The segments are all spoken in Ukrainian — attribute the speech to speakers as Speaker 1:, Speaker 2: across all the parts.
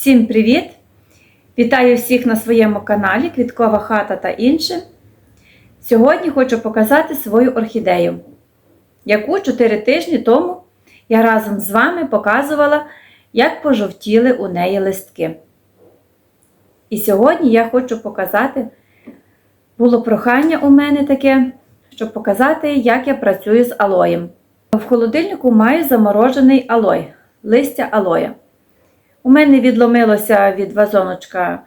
Speaker 1: Всім привіт! Вітаю всіх на своєму каналі Квіткова хата та інше. Сьогодні хочу показати свою орхідею, яку 4 тижні тому я разом з вами показувала, як пожовтіли у неї листки. І сьогодні я хочу показати, було прохання у мене таке, щоб показати, як я працюю з алоєм. В холодильнику маю заморожений алой, листя алоя. У мене відломилося від вазоночка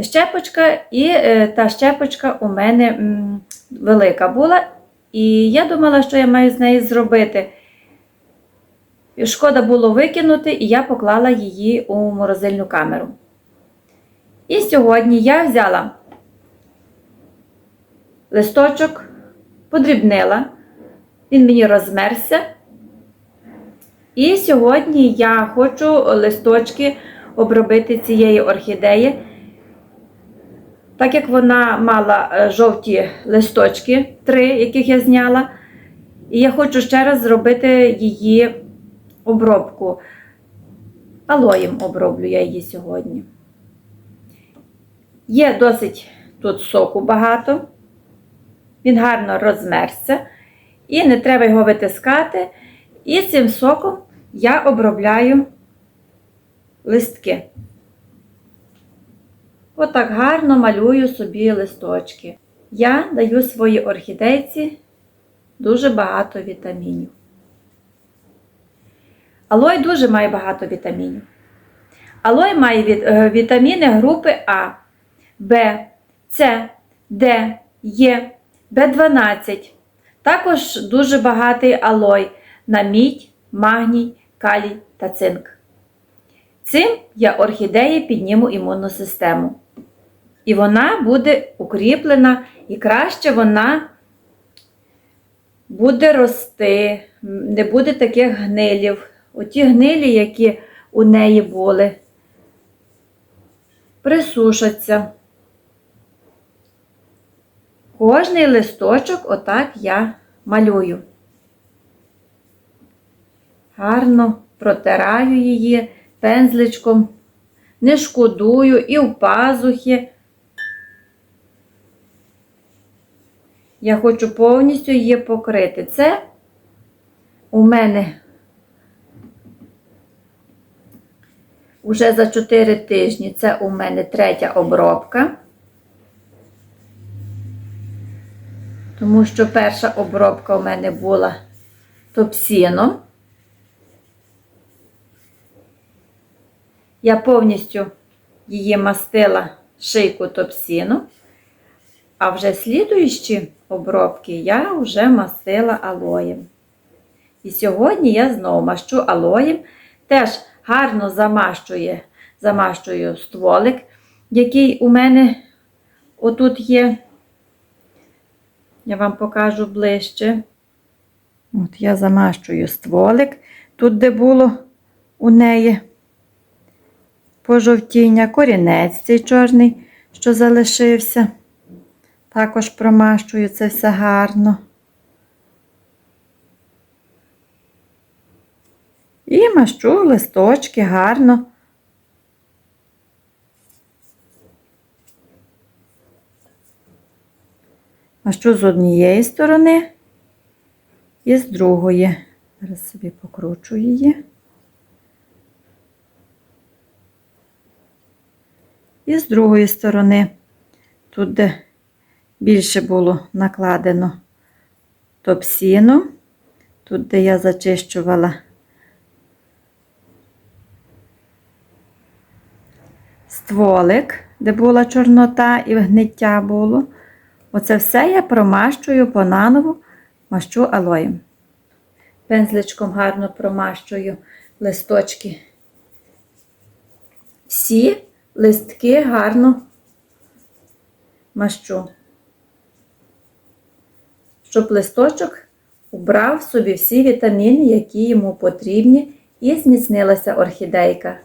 Speaker 1: щепочка, і е, та щепочка у мене велика була. І я думала, що я маю з неї зробити. Шкода було викинути, і я поклала її у морозильну камеру. І сьогодні я взяла листочок, подрібнила, він мені розмерся. І сьогодні я хочу листочки обробити цієї орхідеї. Так як вона мала е, жовті листочки, три, яких я зняла, і я хочу ще раз зробити її обробку. Алоєм оброблю я її сьогодні. Є досить тут соку багато, він гарно розмерся, і не треба його витискати. І цим соком я обробляю листки. Отак гарно малюю собі листочки. Я даю своїй орхідейці дуже багато вітамінів. Алой дуже має багато вітамінів. Алой має е, вітаміни групи А, В, С, Д, Е, В12. Також дуже багатий алой на мідь, магній, калій та цинк. Цим я орхідеї підніму імунну систему. І вона буде укріплена, і краще вона буде рости, не буде таких гнилів. Оті гнилі, які у неї були, присушаться. Кожний листочок отак я малюю. Гарно протираю її пензличком, не шкодую і в пазухи. Я хочу повністю її покрити. Це у мене вже за 4 тижні це у мене третя обробка. Тому що перша обробка у мене була топсіном. Я повністю її мастила шийку топсіну, а вже слідуючі обробки я вже мастила алоєм. І сьогодні я знову мащу алоєм, теж гарно замащує, замащую стволик, який у мене отут є. Я вам покажу ближче. От я замащую стволик, тут, де було у неї пожовтіння, корінець цей чорний, що залишився. Також промащую це все гарно. І мащу листочки гарно. Мащу з однієї сторони і з другої. Зараз собі покручу її. І з другої сторони, тут, де більше було накладено топсіну, тут, де я зачищувала стволик, де була чорнота і гниття було. Оце все я промащую понаново, мащу алоєм. Пензличком гарно промащую листочки. Всі листки гарно мащу, щоб листочок убрав собі всі вітаміни, які йому потрібні, і зміцнилася орхідейка.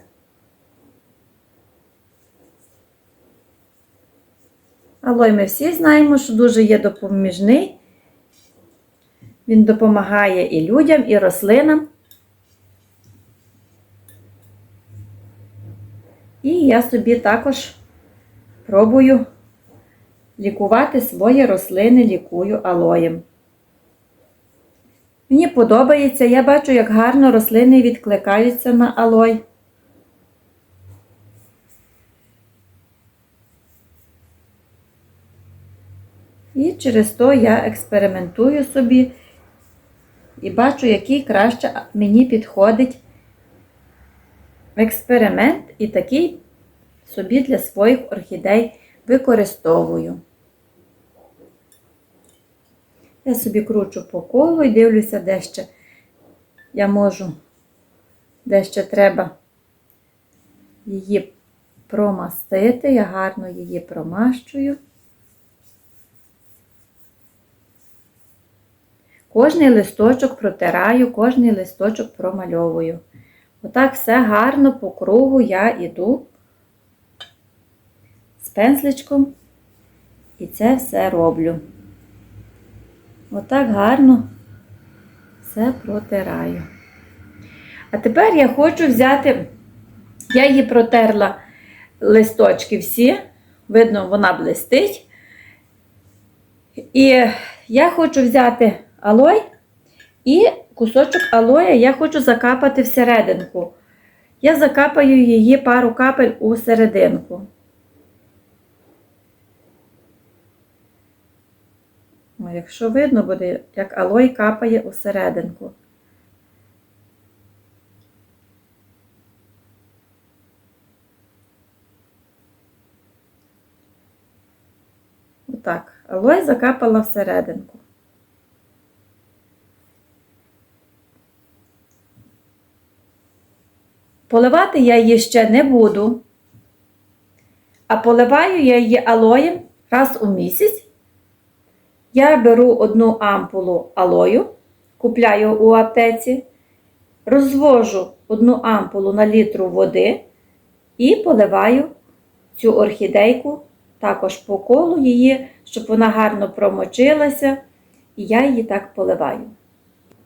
Speaker 1: Алой ми всі знаємо, що дуже є допоміжний. Він допомагає і людям, і рослинам. І я собі також пробую лікувати свої рослини, лікую алоєм. Мені подобається, я бачу, як гарно рослини відкликаються на алой. І через то я експериментую собі і бачу, який краще мені підходить експеримент, і такий собі для своїх орхідей використовую. Я собі кручу по колу і дивлюся, де ще я можу, де ще треба її промастити. Я гарно її промащую. Кожний листочок протираю, кожний листочок промальовую. Отак все гарно по кругу я йду з пензличком і це все роблю. Отак гарно все протираю. А тепер я хочу взяти, я її протерла листочки всі, видно, вона блистить. І я хочу взяти алой і кусочок алоя я хочу закапати всерединку. Я закапаю її пару капель у серединку. Якщо видно буде, як алой капає у серединку. Отак, алой закапала всерединку. Поливати я її ще не буду, а поливаю я її алоєм раз у місяць. Я беру одну ампулу алою, купляю у аптеці, розвожу одну ампулу на літру води і поливаю цю орхідейку також по колу її, щоб вона гарно промочилася, і я її так поливаю.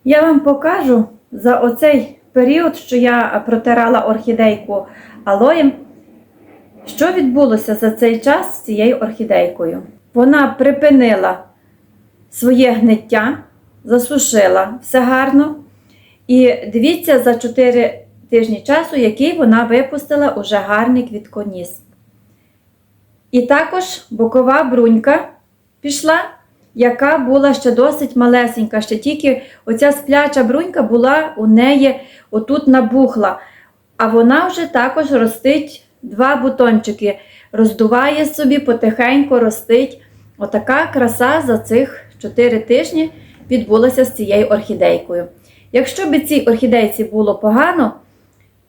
Speaker 1: Я вам покажу за оцей період, що я протирала орхідейку алоєм, що відбулося за цей час з цією орхідейкою. Вона припинила своє гниття, засушила все гарно. І дивіться, за 4 тижні часу, який вона випустила уже гарний квітконіс. І також бокова брунька пішла, яка була ще досить малесенька. Ще тільки оця спляча брунька була у неї отут набухла. А вона вже також ростить два бутончики, роздуває собі, потихеньку ростить. Отака краса за цих 4 тижні відбулася з цією орхідейкою. Якщо б цій орхідейці було погано,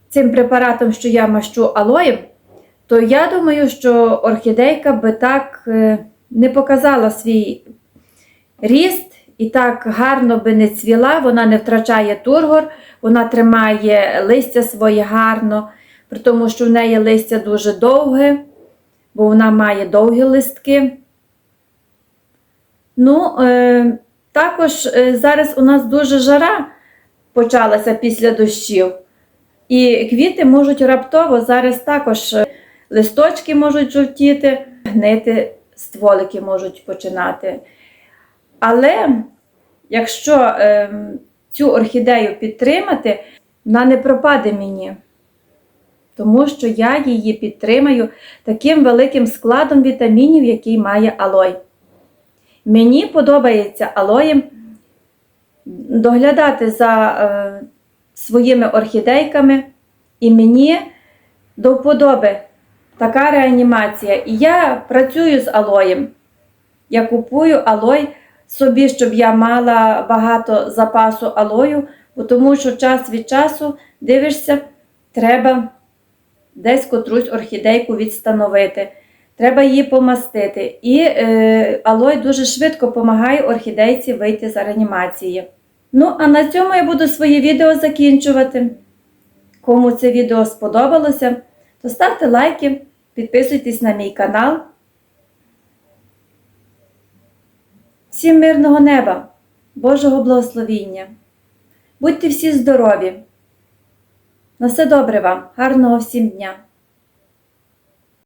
Speaker 1: цим препаратом, що я мащу алоєм, то я думаю, що орхідейка би так е, не показала свій ріст і так гарно би не цвіла, вона не втрачає тургор, вона тримає листя своє гарно, при тому, що в неї листя дуже довге, бо вона має довгі листки. Ну, е, також е, зараз у нас дуже жара почалася після дощів. І квіти можуть раптово зараз також е, листочки можуть жовтіти, гнити, стволики можуть починати. Але якщо е, цю орхідею підтримати, вона не пропаде мені. Тому що я її підтримаю таким великим складом вітамінів, який має алой. Мені подобається алоєм доглядати за е, своїми орхідейками, і мені до вподоби така реанімація. І я працюю з алоєм. Я купую алой собі, щоб я мала багато запасу алою, бо тому що час від часу дивишся, треба десь котрусь орхідейку відстановити. Треба її помастити. І е, алой дуже швидко допомагає орхідейці вийти з реанімації. Ну, а на цьому я буду своє відео закінчувати. Кому це відео сподобалося, то ставте лайки, підписуйтесь на мій канал. Всім мирного неба, Божого благословіння. Будьте всі здорові! На все добре вам, гарного всім дня!